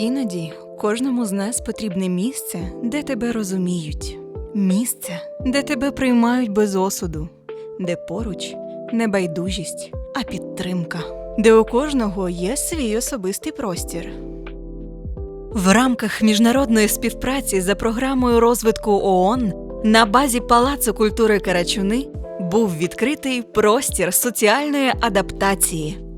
Іноді кожному з нас потрібне місце, де тебе розуміють, місце, де тебе приймають без осуду, де поруч не байдужість, а підтримка, де у кожного є свій особистий простір. В рамках міжнародної співпраці за програмою розвитку ООН на базі Палацу культури Карачуни був відкритий простір соціальної адаптації.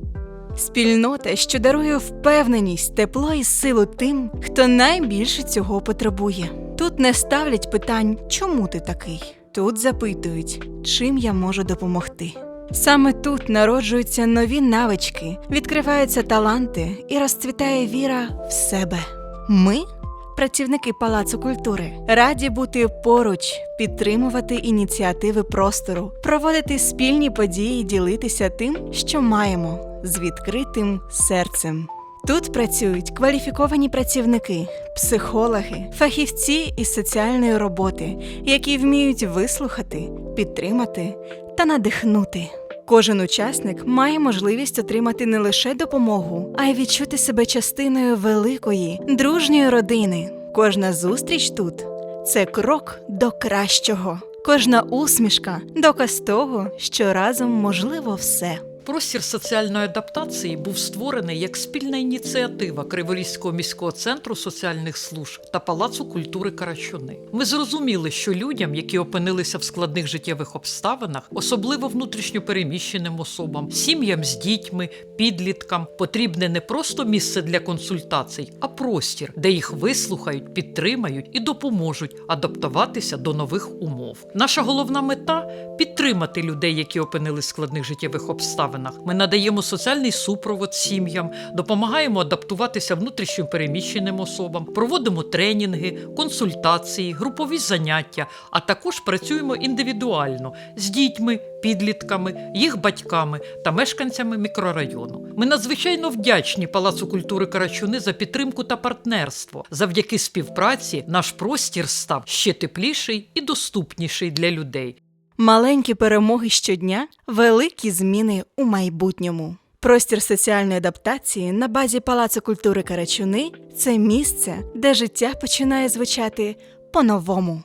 Спільнота, що дарує впевненість, тепло і силу тим, хто найбільше цього потребує. Тут не ставлять питань, чому ти такий. Тут запитують, чим я можу допомогти. Саме тут народжуються нові навички, відкриваються таланти і розцвітає віра в себе. Ми, працівники Палацу культури, раді бути поруч, підтримувати ініціативи простору, проводити спільні події, ділитися тим, що маємо, з відкритим серцем. Тут працюють кваліфіковані працівники, психологи, фахівці із соціальної роботи, які вміють вислухати, підтримати та надихнути. Кожен учасник має можливість отримати не лише допомогу, а й відчути себе частиною великої, дружньої родини. Кожна зустріч тут це крок до кращого. Кожна усмішка доказ того, що разом можливо все. Простір соціальної адаптації був створений як спільна ініціатива Криворізького міського центру соціальних служб та Палацу культури Карачуни. Ми зрозуміли, що людям, які опинилися в складних життєвих обставинах, особливо внутрішньо переміщеним особам, сім'ям з дітьми, підліткам, потрібне не просто місце для консультацій, а простір, де їх вислухають, підтримають і допоможуть адаптуватися до нових умов. Наша головна мета підтримати людей, які опинились в складних життєвих обставинах. Ми надаємо соціальний супровод сім'ям, допомагаємо адаптуватися внутрішньо переміщеним особам, проводимо тренінги, консультації, групові заняття, а також працюємо індивідуально з дітьми, підлітками, їх батьками та мешканцями мікрорайону. Ми надзвичайно вдячні Палацу культури Карачуни за підтримку та партнерство. Завдяки співпраці наш простір став ще тепліший і доступніший для людей. Маленькі перемоги щодня, великі зміни у майбутньому. Простір соціальної адаптації на базі Палацу культури Карачуни це місце, де життя починає звучати по-новому.